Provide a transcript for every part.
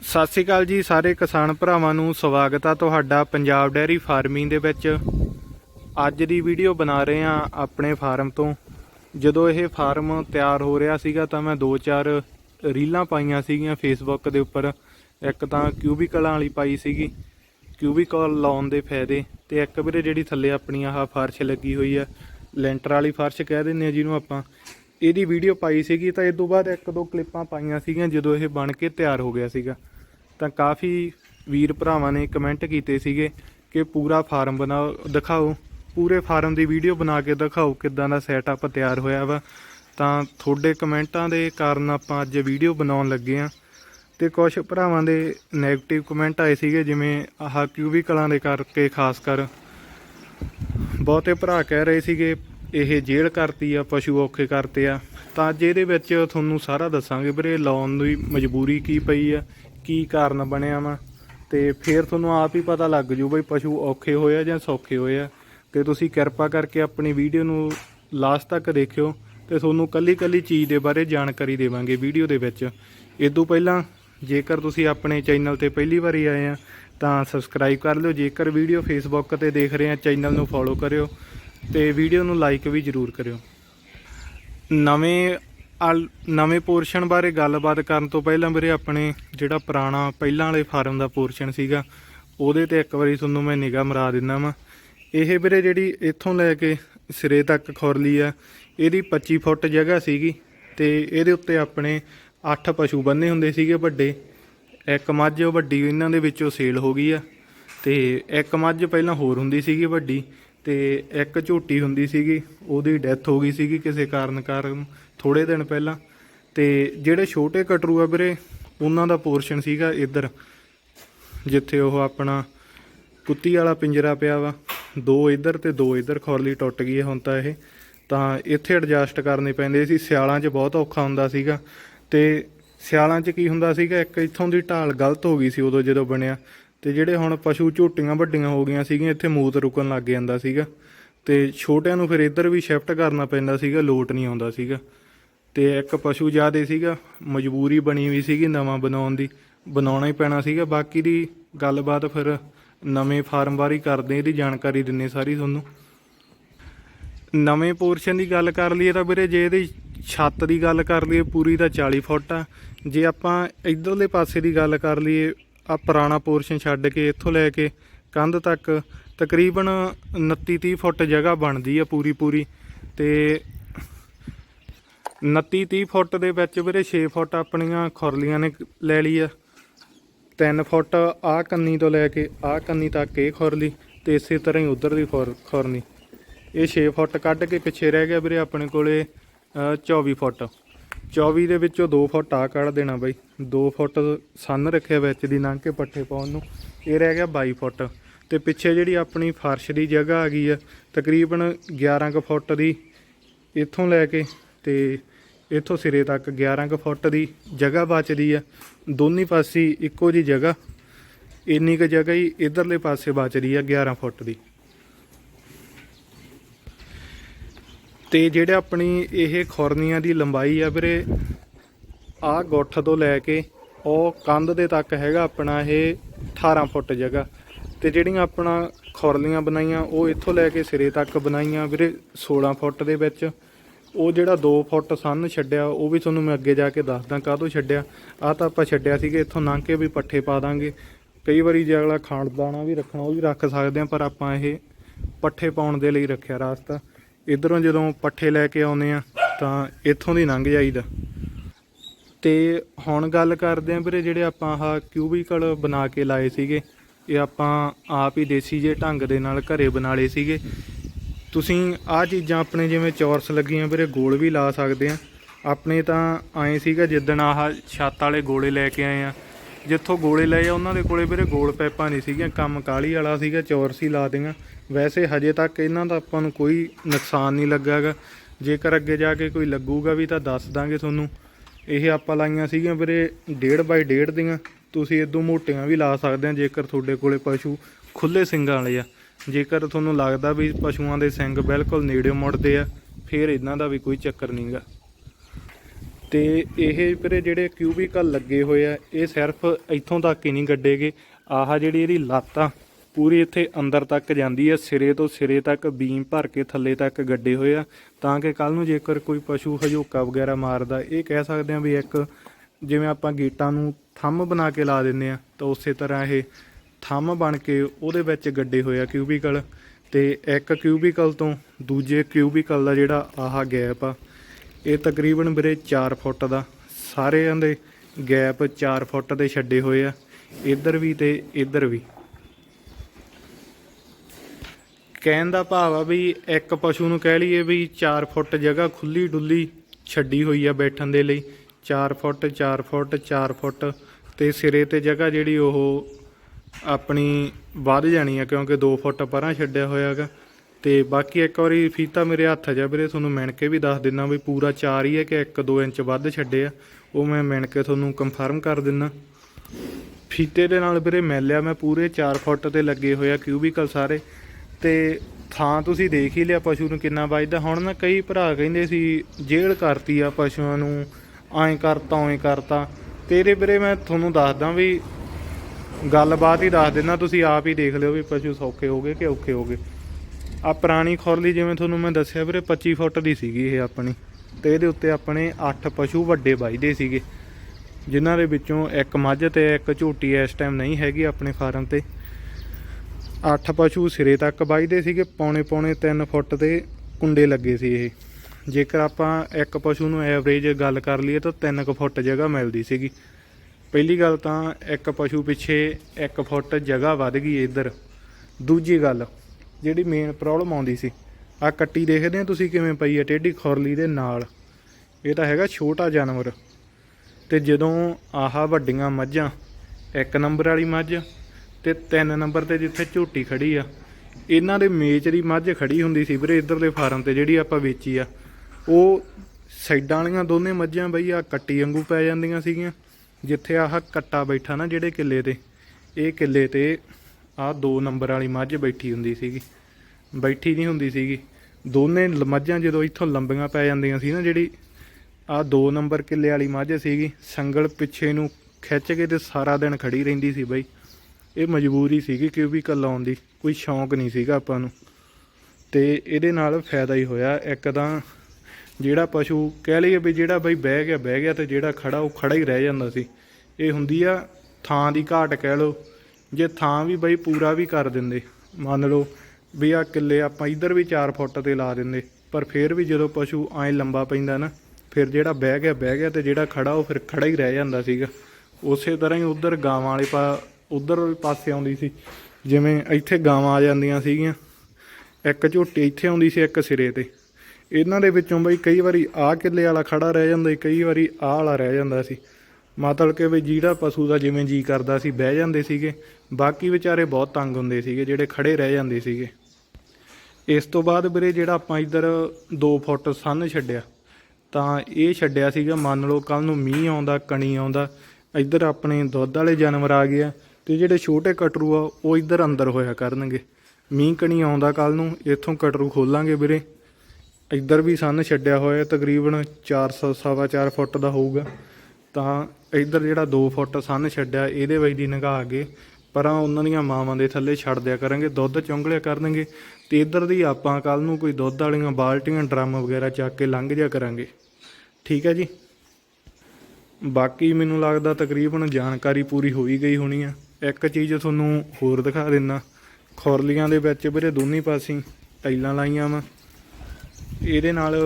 ਸਤਿ ਸ਼੍ਰੀ ਅਕਾਲ ਜੀ ਸਾਰੇ ਕਿਸਾਨ ਭਰਾਵਾਂ ਨੂੰ, ਸਵਾਗਤ ਆ ਤੁਹਾਡਾ ਪੰਜਾਬ ਡੈਰੀ ਫਾਰਮਿੰਗ ਦੇ ਵਿੱਚ। ਅੱਜ ਦੀ ਵੀਡੀਓ ਬਣਾ ਰਹੇ ਆ ਆਪਣੇ ਫਾਰਮ ਤੋਂ। ਜਦੋਂ ਇਹ ਫਾਰਮ ਤਿਆਰ ਹੋ ਰਿਹਾ ਸੀਗਾ ਤਾਂ ਮੈਂ ਦੋ ਚਾਰ ਰੀਲਾਂ ਪਾਈਆਂ ਸੀਗੀਆਂ ਫੇਸਬੁੱਕ ਦੇ ਉੱਪਰ। ਇੱਕ ਤਾਂ ਕਿਊਬਿਕਲਾਂ ਵਾਲੀ ਪਾਈ ਸੀਗੀ ਕਿਊਬੀਕਲ ਲਾਉਣ ਦੇ ਫਾਇਦੇ ਤੇ ਇੱਕ ਵੀਰੇ ਜਿਹੜੀ ਥੱਲੇ ਆਪਣੀ ਆਹ ਫਰਸ਼ ਲੱਗੀ ਹੋਈ ਆ ਲੈਂਟਰ ਵਾਲੀ ਫਰਸ਼ ਕਹਿ ਦਿੰਦੇ ਆ ਜਿਹਨੂੰ ਆਪਾਂ। ਇਹਦੀ ਵੀਡੀਓ ਪਾਈ ਸੀਗੀ, ਤਾਂ ਇਸ ਤੋਂ ਬਾਅਦ ਇੱਕ ਦੋ ਕਲਿੱਪਾਂ ਪਾਈਆਂ ਸੀਗੀਆਂ ਜਦੋਂ ਇਹ ਬਣ ਕੇ ਤਿਆਰ ਹੋ ਗਿਆ ਸੀਗਾ। ਤਾਂ ਕਾਫੀ ਵੀਰ ਭਰਾਵਾਂ ਨੇ ਕਮੈਂਟ ਕੀਤੇ ਸੀਗੇ ਕਿ ਪੂਰਾ ਫਾਰਮ ਬਣਾਓ, ਦਿਖਾਓ। ਪੂਰੇ ਫਾਰਮ ਦੀ ਵੀਡੀਓ ਬਣਾ ਕੇ ਦਿਖਾਓ ਕਿੱਦਾਂ ਦਾ ਸੈਟਅਪ ਤਿਆਰ ਹੋਇਆ ਵਾ। ਤਾਂ ਤੁਹਾਡੇ ਕਮੈਂਟਾਂ ਦੇ ਕਾਰਨ ਆਪਾਂ ਅੱਜ ਵੀਡੀਓ ਬਣਾਉਣ ਲੱਗੇ ਆ ਤੇ ਕੁਝ ਭਰਾਵਾਂ ਦੇ 네ਗੇਟਿਵ ਕਮੈਂਟ ਆਏ ਸੀਗੇ, ਜਿਵੇਂ ਆਹ ਕਿਊਬਿਕਲਾਂ ਦੇ ਕਰਕੇ ਖਾਸ ਕਰ। ਬਹੁਤੇ ਭਰਾ ਕਹਿ ਰਹੇ ਸੀਗੇ ਇਹ ਜੇਲ੍ਹ ਕਰਤੀ ਆ, ਪਸ਼ੂ ਔਖੇ ਕਰਤੇ ਆ। ਤਾਂ ਅੱਜ ਇਹਦੇ ਵਿੱਚ ਤੁਹਾਨੂੰ ਸਾਰਾ ਦੱਸਾਂਗੇ ਵੀਰੇ, ਲਾਉਣ ਦੀ ਮਜਬੂਰੀ ਕੀ ਪਈ ਆ, ਕੀ ਕਾਰਨ ਬਣਿਆ ਵਾ। ਤੇ ਫਿਰ ਤੁਹਾਨੂੰ ਆਪ ਹੀ ਪਤਾ ਲੱਗ ਜੂ ਬਈ ਪਸ਼ੂ ਔਖੇ ਹੋਏ ਆ ਜਾਂ ਸੌਖੇ ਹੋਏ ਆ। ਤੇ ਤੁਸੀਂ ਕਿਰਪਾ ਕਰਕੇ ਆਪਣੀ ਵੀਡੀਓ ਨੂੰ ਲਾਸਟ ਤੱਕ ਦੇਖਿਓ ਤੇ ਤੁਹਾਨੂੰ ਕੱਲੀ ਕੱਲੀ ਚੀਜ਼ ਦੇ ਬਾਰੇ ਜਾਣਕਾਰੀ ਦੇਵਾਂਗੇ ਵੀਡੀਓ ਦੇ ਵਿੱਚ। ਇਸ ਤੋਂ ਪਹਿਲਾਂ ਜੇਕਰ ਤੁਸੀਂ ਆਪਣੇ ਚੈਨਲ ਤੇ ਪਹਿਲੀ ਵਾਰੀ ਆਏ ਆ, ਤਾਂ ਸਬਸਕ੍ਰਾਈਬ ਕਰ ਲਿਓ। ਜੇਕਰ ਵੀਡੀਓ ਫੇਸਬੁੱਕ ਤੇ ਦੇਖ ਰਹੇ ਆ, ਚੈਨਲ ਨੂੰ ਫੋਲੋ ਕਰਿਓ। ਤੇ ਵੀਡੀਓ ਨੂੰ ਲਾਈਕ ਵੀ ਜਰੂਰ ਕਰਿਓ। ਨਵੇਂ ਆਲ- ਨਵੇਂ ਪੋਰਸ਼ਨ ਬਾਰੇ ਗੱਲਬਾਤ ਕਰਨ ਤੋਂ ਪਹਿਲਾਂ ਵੀਰੇ ਆਪਣੇ ਜਿਹੜਾ ਪੁਰਾਣਾ ਪਹਿਲਾਂ ਵਾਲੇ ਫਾਰਮ ਦਾ ਪੋਰਸ਼ਨ ਸੀਗਾ, ਉਹਦੇ ਤੇ ਇੱਕ ਵਾਰੀ ਤੁਹਾਨੂੰ ਮੈਂ ਨਿਗਾਹ ਮਰਾ ਦਿੰਦਾ ਵਾਂ। ਇਹ ਵੀਰੇ ਜਿਹੜੀ ਇੱਥੋਂ ਲੈ ਕੇ ਸਿਰੇ ਤੱਕ ਖੁਰਲੀ ਆ, ਇਹਦੀ 25 ਫੁੱਟ ਜਗ੍ਹਾ ਸੀਗੀ ਤੇ ਇਹਦੇ ਉੱਤੇ ਆਪਣੇ 8 ਪਸ਼ੂ ਬੰਨੇ ਹੁੰਦੇ ਸੀਗੇ ਵੱਡੇ। ਇੱਕ ਮੱਝ ਵੱਡੀ, ਇਹਨਾਂ ਦੇ ਵਿੱਚੋਂ ਸੇਲ ਹੋ ਗਈ ਆ ਤੇ ਇੱਕ ਮੱਝ ਪਹਿਲਾਂ ਹੋਰ ਹੁੰਦੀ ਸੀਗੀ ਵੱਡੀ ਤੇ ਇੱਕ ਝੋਟੀ ਹੁੰਦੀ ਸੀਗੀ, ਉਹਦੀ ਡੈਥ ਹੋ ਗਈ ਸੀਗੀ ਕਿਸੇ ਕਾਰਨ ਕਾਰਨ ਥੋੜੇ ਦਿਨ ਪਹਿਲਾਂ। ਤੇ ਜਿਹੜੇ ਛੋਟੇ ਕਟਰੂ ਆ ਵੀਰੇ, ਉਹਨਾਂ ਦਾ ਪੋਰਸ਼ਨ ਸੀਗਾ ਇੱਧਰ, ਜਿੱਥੇ ਉਹ ਆਪਣਾ ਕੁੱਤੀ ਵਾਲਾ ਪਿੰਜਰਾ ਪਿਆ ਵਾ। ਦੋ ਇੱਧਰ ਤੇ ਦੋ ਇੱਧਰ ਖੌਰਲੀ ਟੁੱਟ ਗਈ ਹੁਣ ਤਾਂ ਇਹ। ਤਾਂ ਇੱਥੇ ਐਡਜਸਟ ਕਰਨੇ ਪੈਂਦੇ ਸੀ। ਸਿਆਲਾਂ 'ਚ ਬਹੁਤ ਔਖਾ ਹੁੰਦਾ ਸੀਗਾ। ਤੇ ਸਿਆਲਾਂ 'ਚ ਕੀ ਹੁੰਦਾ ਸੀਗਾ, ਇੱਕ ਇੱਥੋਂ ਦੀ ਢਾਲ ਗਲਤ ਹੋ ਗਈ ਸੀ ਉਦੋਂ ਜਦੋਂ ਬਣਿਆ। ਤੇ ਜਿਹੜੇ ਹੁਣ ਪਸ਼ੂ ਝੋਟੀਆਂ ਵੱਡੀਆਂ ਹੋ ਗਈਆਂ ਸੀਗੀਆਂ, ਇੱਥੇ ਮੂਤ ਰੁਕਣ ਲੱਗ ਜਾਂਦਾ ਸੀਗਾ। ਤੇ ਛੋਟਿਆਂ ਨੂੰ ਫਿਰ ਇੱਧਰ ਵੀ ਸ਼ਿਫਟ ਕਰਨਾ ਪੈਂਦਾ ਸੀਗਾ, ਲੋਟ ਨਹੀਂ ਆਉਂਦਾ ਸੀਗਾ। ਤੇ ਇੱਕ ਪਸ਼ੂ ਜ਼ਿਆਦੇ ਸੀਗਾ, ਮਜਬੂਰੀ ਬਣੀ ਹੋਈ ਸੀਗੀ ਨਵਾਂ ਬਣਾਉਣ ਦੀ, ਬਣਾਉਣਾ ਹੀ ਪੈਣਾ ਸੀਗਾ। ਬਾਕੀ ਦੀ ਗੱਲਬਾਤ ਫਿਰ ਨਵੇਂ ਫਾਰਮ ਬਾਰੇ ਕਰਦੇ ਇਹਦੀ ਜਾਣਕਾਰੀ ਦਿੰਨੇ ਸਾਰੀ ਤੁਹਾਨੂੰ। ਨਵੇਂ ਪੋਰਸ਼ਨ ਦੀ ਗੱਲ ਕਰ ਲਈਏ ਤਾਂ ਵੀਰੇ, ਜੇ ਇਹਦੀ ਛੱਤ ਦੀ ਗੱਲ ਕਰ ਲਈਏ, ਪੂਰੀ ਤਾਂ 40 ਫੁੱਟ ਆ। ਜੇ ਆਪਾਂ ਇਧਰਲੇ ਪਾਸੇ ਦੀ ਗੱਲ ਕਰ ਲਈਏ ਆ ਪੁਰਾਣਾ ਪੋਰਸ਼ਨ ਛੱਡ ਕੇ ਇੱਥੋਂ ਲੈ ਕੇ ਕੰਧ ਤੱਕ ਤਕਰੀਬਨ 29 30 ਫੁੱਟ ਜਗ੍ਹਾ ਬਣਦੀ ਆ ਪੂਰੀ ਪੂਰੀ ਤੇ 29 30 ਫੁੱਟ ਦੇ ਵਿੱਚ ਵੀਰੇ 6 ਫੁੱਟ ਆਪਣੀਆਂ ਖੁਰਲੀਆਂ ਨੇ ਲੈ ਲਈ ਆ। 3 ਫੁੱਟ ਆ ਕੰਨੀ ਤੋਂ ਲੈ ਕੇ ਆ ਕੰਨੀ ਤੱਕ ਇਹ ਖੁਰਲੀ ਤੇ ਇਸੇ ਤਰ੍ਹਾਂ ਹੀ ਉਧਰ ਦੀ ਖੁਰ ਖੁਰਨੀ। ਇਹ 6 ਫੁੱਟ ਕੱਢ ਕੇ ਪਿੱਛੇ ਰਹਿ ਗਿਆ ਵੀਰੇ ਆਪਣੇ ਕੋਲੇ ਅ, 24 ਫੁੱਟ। 24 ਦੇ ਵਿੱਚੋਂ 2 ਫੁੱਟ ਆ ਕੱਢ ਦੇਣਾ ਬਾਈ। 2 ਫੁੱਟ ਸੰਨ ਰੱਖਿਆ ਵਿੱਚ ਦੀ ਲੰਘ ਕੇ ਪੱਠੇ ਪਾਉਣ ਨੂੰ। ਇਹ ਰਹਿ ਗਿਆ 22 ਫੁੱਟ। ਤੇ ਪਿੱਛੇ ਜਿਹੜੀ ਆਪਣੀ ਫਰਸ਼ ਦੀ ਜਗ੍ਹਾ ਆ ਗਈ ਆ, ਤਕਰੀਬਨ 11 ਕੁ ਫੁੱਟ ਦੀ ਇੱਥੋਂ ਲੈ ਕੇ ਤੇ ਇੱਥੋਂ ਸਿਰੇ ਤੱਕ 11 ਕੁ ਫੁੱਟ ਦੀ ਜਗ੍ਹਾ ਬਚਦੀ ਆ। ਦੋਨੀ ਪਾਸੇ ਇੱਕੋ ਜੀ ਜਗ੍ਹਾ। ਇੰਨੀ ਕੁ ਜਗ੍ਹਾ ਹੀ ਇਧਰਲੇ ਪਾਸੇ ਬਚਦੀ ਆ 11 ਫੁੱਟ ਦੀ। ਤੇ ਜਿਹੜੇ ਆਪਣੀ ਇਹ ਖੁਰਨੀਆਂ ਦੀ ਲੰਬਾਈ ਆ ਵੀਰੇ ਆ ਗੁੱਠ ਤੋਂ ਲੈ ਕੇ ਉਹ ਕੰਧ ਦੇ ਤੱਕ ਹੈਗਾ ਆਪਣਾ ਇਹ 18 ਫੁੱਟ ਜਗ੍ਹਾ। ਤੇ ਜਿਹੜੀਆਂ ਆਪਣਾ ਖੁਰਲੀਆਂ ਬਣਾਈਆਂ, ਉਹ ਇੱਥੋਂ ਲੈ ਕੇ ਸਿਰੇ ਤੱਕ ਬਣਾਈਆਂ ਵੀਰੇ 16 ਫੁੱਟ ਦੇ ਵਿੱਚ। ਉਹ ਜਿਹੜਾ 2 ਫੁੱਟ ਸੰਨ ਛੱਡਿਆ, ਉਹ ਵੀ ਤੁਹਾਨੂੰ ਮੈਂ ਅੱਗੇ ਜਾ ਕੇ ਦੱਸਦਾ ਕਾਹਦੋਂ ਛੱਡਿਆ। ਆ ਤਾਂ ਆਪਾਂ ਛੱਡਿਆ ਸੀਗੇ, ਇੱਥੋਂ ਲੰਘ ਕੇ ਵੀ ਪੱਠੇ ਪਾ ਦਾਂਗੇ। ਕਈ ਵਾਰੀ ਜੇ ਅਗਲਾ ਖਾਣ ਦਾਣਾ ਵੀ ਰੱਖਣਾ, ਉਹ ਵੀ ਰੱਖ ਸਕਦੇ ਆ ਪਰ ਆਪਾਂ ਇਹ ਪੱਠੇ ਪਾਉਣ ਦੇ ਲਈ ਰੱਖਿਆ ਰਾਸਤਾ। ਇਧਰੋਂ ਜਦੋਂ ਪੱਠੇ ਲੈ ਕੇ ਆਉਂਦੇ ਆ, ਤਾਂ ਇੱਥੋਂ ਦੀ ਲੰਘ ਜਾਈਦਾ। ਤੇ ਹੁਣ ਗੱਲ ਕਰਦੇ ਆਂ ਵੀਰੇ ਜਿਹੜੇ ਆਪਾਂ ਆਹ ਕਿਊਬਿਕਲ ਬਣਾ ਕੇ ਲਾਏ ਸੀਗੇ, ਇਹ ਆਪਾਂ ਆਪ ਹੀ ਦੇਸੀ ਜੇ ਢੰਗ ਦੇ ਨਾਲ ਘਰੇ ਬਣਾ ਲਏ ਸੀਗੇ। ਤੁਸੀਂ ਆਹ ਚੀਜ਼ਾਂ ਆਪਣੇ ਜਿਵੇਂ ਚੌਰਸ ਲੱਗੀਆਂ ਵੀਰੇ, ਗੋਲ ਵੀ ਲਾ ਸਕਦੇ ਆ। ਆਪਣੇ ਤਾਂ ਆਏ ਸੀਗਾ ਜਿੱਦਣ ਆਹ ਛੱਤ ਵਾਲੇ ਗੋਲੇ ਲੈ ਕੇ ਆਏ ਆ। ਜਿੱਥੋਂ ਗੋਲੇ ਲਏ ਆ, ਉਹਨਾਂ ਦੇ ਕੋਲੇ ਵੀਰੇ ਗੋਲ ਪੈਪਾਂ ਨਹੀਂ ਸੀਗੀਆਂ, ਕੰਮ ਕਾਲੀ ਵਾਲਾ ਸੀਗਾ ਚੌਰਸ ਹੀ ਲਾ ਦਿਆਂ ਵੈਸੇ ਹਜੇ ਤੱਕ ਇਹਨਾਂ ਦਾ ਆਪਾਂ ਨੂੰ ਕੋਈ ਨੁਕਸਾਨ ਨਹੀਂ ਲੱਗਾਗਾ ਜੇਕਰ ਅੱਗੇ ਜਾ ਕੇ ਕੋਈ ਲੱਗੂਗਾ ਵੀ ਤਾਂ ਦੱਸ ਦਾਂਗੇ ਤੁਹਾਨੂੰ। ਇਹ ਆਪਾਂ ਲਾਈਆਂ ਸੀਗੀਆਂ ਵੀਰੇ 1.5 ਬਾਈ 1.5 ਦੀਆਂ। ਤੁਸੀਂ ਇਦੋਂ ਮੋਟੀਆਂ ਵੀ ਲਾ ਸਕਦੇ ਆ, ਜੇਕਰ ਤੁਹਾਡੇ ਕੋਲੇ ਪਸ਼ੂ ਖੁੱਲੇ ਸਿੰਘਾਂ ਵਾਲੇ ਆ। ਜੇਕਰ ਤੁਹਾਨੂੰ ਲੱਗਦਾ ਵੀ ਪਸ਼ੂਆਂ ਦੇ ਸਿੰਘ ਬਿਲਕੁਲ ਨੇੜੇ ਮੁੜਦੇ ਆ, ਫਿਰ ਇਹਨਾਂ ਦਾ ਵੀ ਕੋਈ ਚੱਕਰ ਨਹੀਂਗਾ ਤੇ ਇਹ ਵੀਰੇ ਜਿਹੜੇ ਕਿਊਬੀਕਲ ਲੱਗੇ ਹੋਏ ਆ, ਇਹ ਸਿਰਫ ਇੱਥੋਂ ਤੱਕ ਹੀ ਨਹੀਂ ਗੱਡੇਗੇ। ਆਹ ਜਿਹੜੀ ਇਹਦੀ ਲੱਤ ਆ, ਪੂਰੀ ਇੱਥੇ ਅੰਦਰ ਤੱਕ ਜਾਂਦੀ ਹੈ ਸਿਰੇ ਤੋਂ ਸਿਰੇ ਤੱਕ, ਬੀਮ ਭਰ ਕੇ ਥੱਲੇ ਤੱਕ ਗੱਡੇ ਹੋਏ ਆ। ਤਾਂ ਕਿ ਕੱਲ ਨੂੰ ਜੇਕਰ ਕੋਈ ਪਸ਼ੂ ਹਜੋਕਾ ਵਗੈਰਾ ਮਾਰਦਾ, ਇਹ ਕਹਿ ਸਕਦੇ ਆ ਵੀ ਇੱਕ ਜਿਵੇਂ ਆਪਾਂ ਗੇਟਾਂ ਨੂੰ ਥੰਮ ਬਣਾ ਕੇ ਲਾ ਦਿੰਨੇ ਆ, ਤਾਂ ਉਸੇ ਤਰ੍ਹਾਂ ਇਹ ਥੰਮ ਬਣ ਕੇ ਉਹਦੇ ਵਿੱਚ ਗੱਡੇ ਹੋਏ ਆ ਕਿਊਬੀਕਲ ਤੇ ਇੱਕ ਕਿਊਬੀਕਲ ਤੋਂ ਦੂਜੇ ਕਿਊਬੀਕਲ ਦਾ ਜਿਹੜਾ ਆਹ ਗੈਪ ਆ ਇਹ ਤਕਰੀਬਨ ਵੀਰੇ 4 ਫੁੱਟ ਦਾ। ਸਾਰਿਆਂ ਦੇ ਗੈਪ 4 ਫੁੱਟ ਦੇ ਛੱਡੇ ਹੋਏ ਆ। ਇੱਧਰ ਵੀ ਤੇ ਇੱਧਰ ਵੀ। ਕਹਿਣ ਦਾ ਭਾਵ ਆ ਵੀ ਇੱਕ ਪਸ਼ੂ ਨੂੰ ਕਹਿ ਲਈਏ ਵੀ 4 ਫੁੱਟ ਜਗ੍ਹਾ ਖੁੱਲੀ ਡੁੱਲੀ ਛੱਡੀ ਹੋਈ ਆ ਬੈਠਣ ਦੇ ਲਈ। 4 ਫੁੱਟ 4 ਫੁੱਟ 4 ਫੁੱਟ ਤੇ ਸਿਰੇ ਤੇ ਜਗ੍ਹਾ ਜਿਹੜੀ ਉਹ ਆਪਣੀ ਵੱਧ ਜਾਣੀ ਆ ਕਿਉਂਕਿ 2 ਫੁੱਟ ਪਰਾਂ ਛੱਡਿਆ ਹੋਇਆਗਾ ਤੇ ਬਾਕੀ ਇੱਕ ਵਾਰੀ ਫੀਤਾ ਮੇਰੇ ਹੱਥ 'ਚ ਆ ਵੀਰੇ, ਤੁਹਾਨੂੰ ਮਿਣ ਕੇ ਵੀ ਦੱਸ ਦਿੰਨਾ ਵੀ ਪੂਰਾ 4 ਹੀ ਹੈ ਕਿ 1-2 ਇੰਚ ਵੱਧ ਛੱਡੇ ਆ। ਉਹ ਮੈਂ ਮਿਣ ਕੇ ਤੁਹਾਨੂੰ ਕੰਫਰਮ ਕਰ ਦਿੰਨਾ। ਫੀਤੇ ਦੇ ਨਾਲ ਵੀਰੇ ਮਿਲ ਮੈਂ ਪੂਰੇ 4 ਫੁੱਟ ਤੇ ਲੱਗੇ ਹੋਏ ਆ ਕਿਊਬਿਕਲ ਸਾਰੇ। ਤੇ ਥਾਂ ਤੁਸੀਂ ਦੇਖ ਹੀ ਲਿਆ ਪਸ਼ੂ ਨੂੰ ਕਿੰਨਾ ਵੱਜਦਾ। ਹੁਣ ਨਾ ਕਈ ਭਰਾ ਕਹਿੰਦੇ ਸੀ, ਜੇਲ੍ਹ ਕਰਤੀ ਆ ਪਸ਼ੂਆਂ ਨੂੰ, ਐਂ ਕਰਤਾ ਐਂ ਕਰਤਾ। ਤੇਰੇ ਵੀਰੇ ਮੈਂ ਤੁਹਾਨੂੰ ਦੱਸਦਾ ਵੀ, ਗੱਲਬਾਤ ਹੀ ਦੱਸ ਦਿੰਦਾ ਤੁਸੀਂ ਆਪ ਹੀ ਦੇਖ ਲਿਓ ਵੀ ਪਸ਼ੂ ਸੌਖੇ ਹੋਗੇ ਕਿ ਔਖੇ ਹੋਗੇ ਆ ਪੁਰਾਣੀ ਖੁਰਲੀ ਜਿਵੇਂ ਤੁਹਾਨੂੰ ਮੈਂ ਦੱਸਿਆ ਵੀਰੇ 25 ਫੁੱਟ ਦੀ ਸੀਗੀ ਇਹ ਆਪਣੀ। ਤੇ ਇਹਦੇ ਉੱਤੇ ਆਪਣੇ 8 ਪਸ਼ੂ ਵੱਡੇ ਵੱਜਦੇ ਸੀਗੇ, ਜਿਨ੍ਹਾਂ ਦੇ ਵਿੱਚੋਂ ਇੱਕ ਮੱਝ ਤੇ ਇੱਕ ਝੋਟੀ ਇਸ ਟਾਈਮ ਨਹੀਂ ਹੈਗੀ ਆਪਣੇ ਫਾਰਮ ਤੇ। 8 ਪਸ਼ੂ ਸਿਰੇ ਤੱਕ ਵੱਜਦੇ ਸੀਗੇ, ਪੌਣੇ ਪੌਣੇ 3 ਫੁੱਟ ਦੇ ਕੁੰਡੇ ਲੱਗੇ ਸੀ ਇਹ। ਜੇਕਰ ਆਪਾਂ ਇੱਕ ਪਸ਼ੂ ਨੂੰ ਐਵਰੇਜ ਗੱਲ ਕਰ ਲਈਏ ਤਾਂ 3 ਕੁ ਫੁੱਟ ਜਗ੍ਹਾ ਮਿਲਦੀ ਸੀਗੀ। ਪਹਿਲੀ ਗੱਲ ਤਾਂ ਇੱਕ ਪਸ਼ੂ ਪਿੱਛੇ 1 ਫੁੱਟ ਜਗ੍ਹਾ ਵੱਧ ਗਈ ਇੱਧਰ। ਦੂਜੀ ਗੱਲ ਜਿਹੜੀ ਮੇਨ ਪ੍ਰੋਬਲਮ ਆਉਂਦੀ ਸੀ। ਆ ਕੱਟੀ ਦੇਖਦੇ ਆ ਤੁਸੀਂ ਕਿਵੇਂ ਪਈ ਆ ਟੇਢੀ ਖੁਰਲੀ ਦੇ ਨਾਲ। ਇਹ ਤਾਂ ਹੈਗਾ ਛੋਟਾ ਜਾਨਵਰ। ਤੇ ਜਦੋਂ ਆਹਾ ਵੱਡੀਆਂ ਮੱਝਾਂ, ਇੱਕ ਨੰਬਰ ਵਾਲੀ ਮੱਝ ਤੇ ਤਿੰਨ ਨੰਬਰ ਤੇ ਜਿੱਥੇ ਝੋਟੀ ਖੜੀ ਆ, ਇਹਨਾਂ ਦੇ ਮੇਚ ਦੀ ਮੱਝ ਖੜੀ ਹੁੰਦੀ ਸੀ ਵੀਰੇ ਇਧਰਲੇ ਫਾਰਮ ਤੇ ਜਿਹੜੀ ਆਪਾਂ ਵੇਚੀ ਆ। ਉਹ ਸਾਈਡਾਂ ਵਾਲੀਆਂ ਦੋਨੇ ਮੱਝਾਂ ਬਈ ਆ ਕੱਟੀ ਵਾਂਗੂ ਪੈ ਜਾਂਦੀਆਂ ਸੀਗੀਆਂ। ਜਿੱਥੇ ਆਹ ਕੱਟਾ ਬੈਠਾ ਨਾ ਜਿਹੜੇ ਕਿੱਲੇ ਤੇ, ਇਹ ਕਿੱਲੇ ਤੇ ਆਹ ਦੋ ਨੰਬਰ ਵਾਲੀ ਮੱਝ ਬੈਠੀ ਹੁੰਦੀ ਸੀਗੀ। ਬੈਠੀ ਨਹੀਂ ਹੁੰਦੀ ਸੀਗੀ। ਦੋਨੇ ਮੱਝਾਂ ਜਦੋਂ ਇੱਥੋਂ ਲੰਬੀਆਂ ਪੈ ਜਾਂਦੀਆਂ ਸੀ ਨਾ ਜਿਹੜੀ ਆਹ ਦੋ ਨੰਬਰ ਕਿੱਲੇ ਵਾਲੀ ਮੱਝ ਸੀਗੀ। ਸੰਗਲ ਪਿੱਛੇ ਨੂੰ ਖਿੱਚ ਕੇ ਤੇ ਸਾਰਾ ਦਿਨ ਖੜੀ ਰਹਿੰਦੀ ਸੀ ਬਈ। ਇਹ ਮਜਬੂਰੀ ਸੀਗੀ ਕਿ ਵੀ ਲਾਉਣ ਦੀ ਕੋਈ ਸ਼ੌਂਕ ਨਹੀਂ ਸੀਗਾ ਆਪਾਂ ਨੂੰ। ਤੇ ਇਹਦੇ ਨਾਲ ਫਾਇਦਾ ਹੀ ਹੋਇਆ। ਇੱਕ ਤਾਂ ਜਿਹੜਾ ਪਸ਼ੂ ਕਹਿ ਲਈਏ ਵੀ ਜਿਹੜਾ ਬਈ ਬਹਿ ਗਿਆ ਬਹਿ ਗਿਆ ਤੇ ਜਿਹੜਾ ਖੜਾ, ਉਹ ਖੜਾ ਹੀ ਰਹਿ ਜਾਂਦਾ ਸੀ। ਇਹ ਹੁੰਦੀ ਆ ਥਾਂ ਦੀ ਘਾਟ ਕਹਿ ਲਓ। ਜੇ ਥਾਂ ਵੀ ਬਈ ਪੂਰਾ ਵੀ ਕਰ ਦਿੰਦੇ। ਮੰਨ ਲਓ ਵੀ ਆ ਕਿੱਲੇ ਆਪਾਂ ਇੱਧਰ ਵੀ 4 ਫੁੱਟ ਤੇ ਲਾ ਦਿੰਦੇ, ਪਰ ਫਿਰ ਵੀ ਜਦੋਂ ਪਸ਼ੂ ਐ ਲੰਬਾ ਪੈਂਦਾ ਨਾ, ਫਿਰ ਜਿਹੜਾ ਬਹਿ ਗਿਆ ਬਹਿ ਗਿਆ ਤੇ ਜਿਹੜਾ ਖੜਾ ਉਹ ਫਿਰ ਖੜਾ ਹੀ ਰਹਿ ਜਾਂਦਾ ਸੀਗਾ। ਉਸੇ ਤਰ੍ਹਾਂ ਹੀ ਉਧਰ ਗਾਵਾਂ ਵਾਲੇ ਪਾ, ਉਧਰ ਪਾਸੇ ਆਉਂਦੀ ਸੀ, ਜਿਵੇਂ ਇੱਥੇ ਗਾਵਾਂ ਆ ਜਾਂਦੀਆਂ ਸੀਗੀਆਂ, ਇੱਕ ਝੋਟੀ ਇੱਥੇ ਆਉਂਦੀ ਸੀ, ਇੱਕ ਸਿਰੇ ਤੇ। ਇਹਨਾਂ ਦੇ ਵਿੱਚੋਂ ਬਈ ਕਈ ਵਾਰੀ ਆਹ ਕਿੱਲੇ ਵਾਲਾ ਖੜਾ ਰਹਿ ਜਾਂਦਾ ਕਈ ਵਾਰੀ ਆਹ ਵਾਲਾ ਰਹਿ ਜਾਂਦਾ ਸੀ। ਮਤਲਬ ਕਿ ਵੀ ਜਿਹੜਾ ਪਸ਼ੂ ਦਾ ਜਿਵੇਂ ਜੀ ਕਰਦਾ ਸੀ, ਬਹਿ ਜਾਂਦੇ ਸੀਗੇ। ਬਾਕੀ ਵਿਚਾਰੇ ਬਹੁਤ ਤੰਗ ਹੁੰਦੇ ਸੀਗੇ, ਜਿਹੜੇ ਖੜੇ ਰਹਿ ਜਾਂਦੇ ਸੀਗੇ। ਇਸ ਤੋਂ ਬਾਅਦ ਵੀਰੇ ਜਿਹੜਾ ਆਪਾਂ ਇੱਧਰ 2 ਫੁੱਟ ਸੰਨ ਛੱਡਿਆ, ਤਾਂ ਇਹ ਛੱਡਿਆ ਸੀਗਾ, ਮੰਨ ਲਓ ਕੱਲ ਨੂੰ ਮੀਂਹ ਆਉਂਦਾ, ਕਣੀ ਆਉਂਦਾ, ਇੱਧਰ ਆਪਣੇ ਦੁੱਧ ਵਾਲੇ ਜਾਨਵਰ ਆ ਗਏ ਆ, ਤੇ ਜਿਹੜੇ ਛੋਟੇ ਕਟਰੂ ਆ, ਉਹ ਇੱਧਰ ਅੰਦਰ ਹੋਇਆ ਕਰਨਗੇ। ਮੀਂਹ ਕਣੀ ਆਉਂਦਾ ਕੱਲ ਨੂੰ, ਇੱਥੋਂ ਕਟਰੂ ਖੋਲਾਂਗੇ ਵੀਰੇ। ਇੱਧਰ ਵੀ ਸੰਨ ਛੱਡਿਆ ਹੋਇਆ, ਤਕਰੀਬਨ 400 ਸਵਾ 4 ਫੁੱਟ ਦਾ ਹੋਊਗਾ। ਤਾਂ ਇੱਧਰ ਜਿਹੜਾ 2 ਫੁੱਟ ਸੰਨ ਛੱਡਿਆ, ਇਹਦੇ ਵਿੱਚ ਦੀ ਨਿਗਾਹ ਕੇ ਪਰਾਂ ਉਹਨਾਂ ਦੀਆਂ ਮਾਵਾਂ ਦੇ ਥੱਲੇ ਛੱਡ ਦਿਆ ਕਰਾਂਗੇ ਦੁੱਧ ਚੁੰਗਲਿਆ ਕਰਨਗੇ ਤੇ ਇੱਧਰ ਦੀ ਆਪਾਂ ਕੱਲ ਨੂੰ ਕੋਈ ਦੁੱਧ ਵਾਲੀਆਂ ਬਾਲਟੀਆਂ, ਡਰਮ ਵਗੈਰਾ ਚੱਕ ਕੇ ਲੰਘ ਜਾ ਕਰਾਂਗੇ। ਠੀਕ ਹੈ ਜੀ? ਬਾਕੀ ਮੈਨੂੰ ਲੱਗਦਾ ਤਕਰੀਬਨ ਜਾਣਕਾਰੀ ਪੂਰੀ ਹੋ ਹੀ ਗਈ ਹੋਣੀ ਆ। ਇੱਕ ਚੀਜ਼ ਤੁਹਾਨੂੰ ਹੋਰ ਦਿਖਾ ਦਿੰਨਾ। ਖੁਰਲੀਆਂ ਦੇ ਵਿੱਚ ਵੀਰੇ ਦੋਨੇ ਪਾਸੇ ਟਾਈਲਾਂ ਲਾਈਆਂ ਵਾ। ਇਹਦੇ ਨਾਲ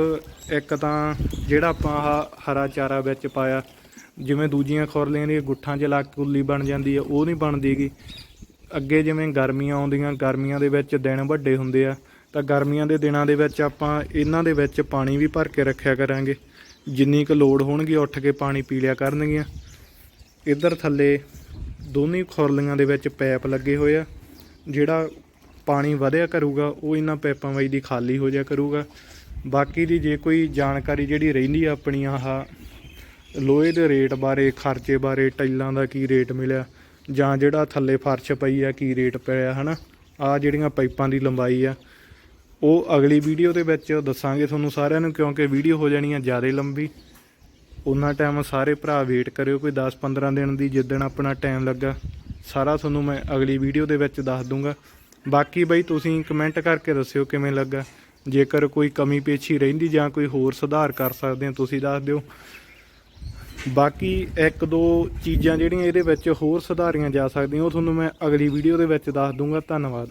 ਇੱਕ ਤਾਂ ਜਿਹੜਾ ਆਪਾਂ ਆਹ ਹਰਾ ਚਾਰਾ ਵਿੱਚ ਪਾਇਆ ਜਿਵੇਂ ਦੂਜੀਆਂ ਖੁਰਲੀਆਂ ਦੀਆਂ ਗੁੱਠਾਂ 'ਚ ਲੱਗ ਕੁੱਲੀ ਬਣ ਜਾਂਦੀ ਆ, ਉਹ ਨਹੀਂ ਬਣਦੀਗੀ। ਅੱਗੇ ਜਿਵੇਂ ਗਰਮੀਆਂ ਆਉਂਦੀਆਂ, ਗਰਮੀਆਂ ਦੇ ਵਿੱਚ ਦਿਨ ਵੱਡੇ ਹੁੰਦੇ ਆ, ਤਾਂ ਗਰਮੀਆਂ ਦੇ ਦਿਨਾਂ ਦੇ ਵਿੱਚ ਆਪਾਂ ਇਹਨਾਂ ਦੇ ਵਿੱਚ ਪਾਣੀ ਵੀ ਭਰ ਕੇ ਰੱਖਿਆ ਕਰਾਂਗੇ। ਜਿੰਨੀ ਕੁ ਲੋੜ ਹੋਣਗੀ, ਉੱਠ ਕੇ ਪਾਣੀ ਪੀ ਲਿਆ ਕਰਨਗੀਆਂ। ਇੱਧਰ ਥੱਲੇ ਦੋਨੇ ਖੁਰਲੀਆਂ ਦੇ ਵਿੱਚ ਪੈਪ ਲੱਗੇ ਹੋਏ ਆ, ਜਿਹੜਾ ਪਾਣੀ ਵਧਿਆ ਕਰੂਗਾ, ਉਹ ਇਹਨਾਂ ਪੈਪਾਂ ਵਿੱਚ ਦੀ ਖਾਲੀ ਹੋ ਜਾ ਕਰੂਗਾ। ਬਾਕੀ ਦੀ ਜੇ ਕੋਈ ਜਾਣਕਾਰੀ ਜਿਹੜੀ ਰਹਿੰਦੀ ਆ ਆਪਣੀ ਆਹ ਲੋਹੇ ਦੇ ਰੇਟ ਬਾਰੇ, ਖਰਚੇ ਬਾਰੇ, ਟਾਈਲਾਂ ਦਾ ਕੀ ਰੇਟ ਮਿਲਿਆ? ਜਾਂ ਜਿਹੜਾ ਥੱਲੇ ਫਰਸ਼ ਪਈ ਆ, ਕੀ ਰੇਟ ਪਿਆ, ਹਨਾ? ਆ ਜਿਹੜੀਆਂ ਪਾਈਪਾਂ ਦੀ ਲੰਬਾਈ ਆ, ਉਹ ਅਗਲੀ ਵੀਡੀਓ ਦੇ ਵਿੱਚ ਦੱਸਾਂਗੇ ਤੁਹਾਨੂੰ ਸਾਰਿਆਂ ਨੂੰ, ਕਿਉਂਕਿ ਵੀਡੀਓ ਹੋ ਜਾਣੀ ਆ ਜ਼ਿਆਦਾ ਲੰਬੀ। ਉਹਨਾਂ ਟਾਈਮ ਸਾਰੇ ਭਰਾ ਵੇਟ ਕਰਿਓ ਕੋਈ 10-15 ਦਿਨ ਦੀ ਜਿੱਦਣ ਆਪਣਾ ਟਾਈਮ ਲੱਗਾ। ਸਾਰਾ ਤੁਹਾਨੂੰ ਮੈਂ ਅਗਲੀ ਵੀਡੀਓ ਦੇ ਵਿੱਚ ਦੱਸ ਦੂੰਗਾ। ਬਾਕੀ ਬਈ ਤੁਸੀਂ ਕਮੈਂਟ ਕਰਕੇ ਦੱਸਿਓ ਕਿਵੇਂ ਲੱਗਾ। ਜੇਕਰ ਕੋਈ ਕਮੀ ਪੇਸ਼ੀ ਰਹਿੰਦੀ ਜਾਂ ਕੋਈ ਹੋਰ ਸੁਧਾਰ ਕਰ ਸਕਦੇ ਹੋ, ਤੁਸੀਂ ਦੱਸ ਦਿਓ। ਬਾਕੀ ਇੱਕ ਦੋ ਚੀਜ਼ਾਂ ਜਿਹੜੀਆਂ ਇਹਦੇ ਵਿੱਚ ਹੋਰ ਸੁਧਾਰੀਆਂ ਜਾ ਸਕਦੀਆਂ, ਉਹ ਤੁਹਾਨੂੰ ਮੈਂ ਅਗਲੀ ਵੀਡੀਓ ਦੇ ਵਿੱਚ ਦੱਸ ਦੂੰਗਾ। ਧੰਨਵਾਦ।